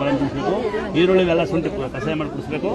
ಬೆಳೆ ಕುಡಿಸ್ಬೇಕು ಈರುಳ್ಳಿ ಎಲ್ಲ ಶುಂಠಿ ಕಷಾಯ ಮಾಡಿ ಕುಡಿಸ್ಬೇಕು.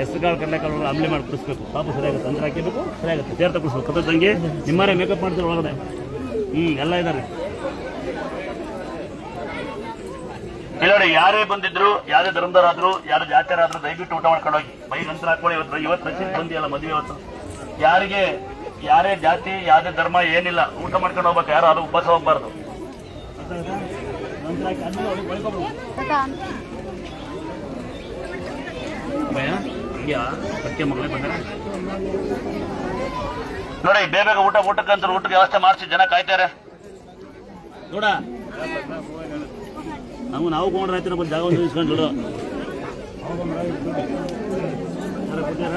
ಹೆಸರು ಕಾಳು ಕಡಲೆಕಾಳು ಅಂಬಲಿ ಮಾಡಿ ಕುಡಿಸ್ಬೇಕು. ಪಾಪು ಸರಿಯಾಗುತ್ತೆ ಅಂದ್ರೆ ಹಾಕಿಬೇಕು ಸರಿಯಾಗುತ್ತೆ ಸೇರ್ತಾ ಕುಡಿಸ್ಬೇಕು ಕಬ್ಬದ ತಂಗಿ, ನಿಮ್ಮರೇ ಮೇಕಪ್ ಮಾಡ್ತಾರೆ ಒಳಗಡೆ. ಹ್ಞೂ ಎಲ್ಲ ಇದ್ದಾರೆ ಕೆಲವರು ಯಾರೇ ಬಂದಿದ್ರು, ಯಾರೇ ಧರ್ಮದವರಾದ್ರು, ಯಾರು ಜಾತ್ಯರಾದ್ರು ದಯವಿಟ್ಟು ಊಟ ಮಾಡ್ಕೊಂಡು ಹೋಗಿ ಬೈ ನಂತರ ಹಾಕೊಳ್ಳಿ ಇವತ್ತು ಇವತ್ತು ರಸೀದ್ ಬಂದಿಯಲ್ಲ ಮದುವೆ ಇವತ್ತು. ಯಾರಿಗೆ, ಯಾರೇ ಜಾತಿ ಯಾವುದೇ ಧರ್ಮ ಏನಿಲ್ಲ, ಊಟ ಮಾಡ್ಕೊಂಡು ಹೋಗ್ಬೇಕು. ಯಾರು ಅದು ಉಪವಾಸ ಹೋಗ್ಬಾರ್ದು. ನೋಡಿ ಬೇಗ ಬೇಗ ಊಟ ಊಟಕ್ಕಂತ ಊಟಕ್ಕೆ ವ್ಯವಸ್ಥೆ ಮಾಡಿಸಿ ಜನ ಕಾಯ್ತಾರೆ. ನೋಡ. ನಾವು ನಾವು ಕೊಂಡ್ರೆ ಆಯ್ತು ನಮ್ಮ ಜಾಗ ಒಂದು ಇಸ್ಕೊಂಡು ನೋಡು. ಮತ್ತೆ ಕೂತ್ಯಾರ?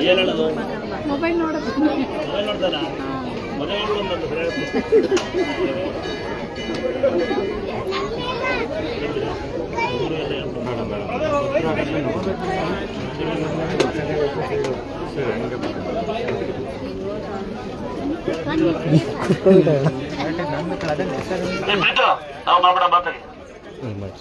ಏನ್ ಹೇಳೋದು? ಮೊಬೈಲ್ ನೋಡೋದು ಮೊಬೈಲ್ ನೋಡ್ತಾನ ಮಾಡ್ಬೇಡ ಮಾತಾಡಿ. ಹ್ಞೂ ಮಾಡಿ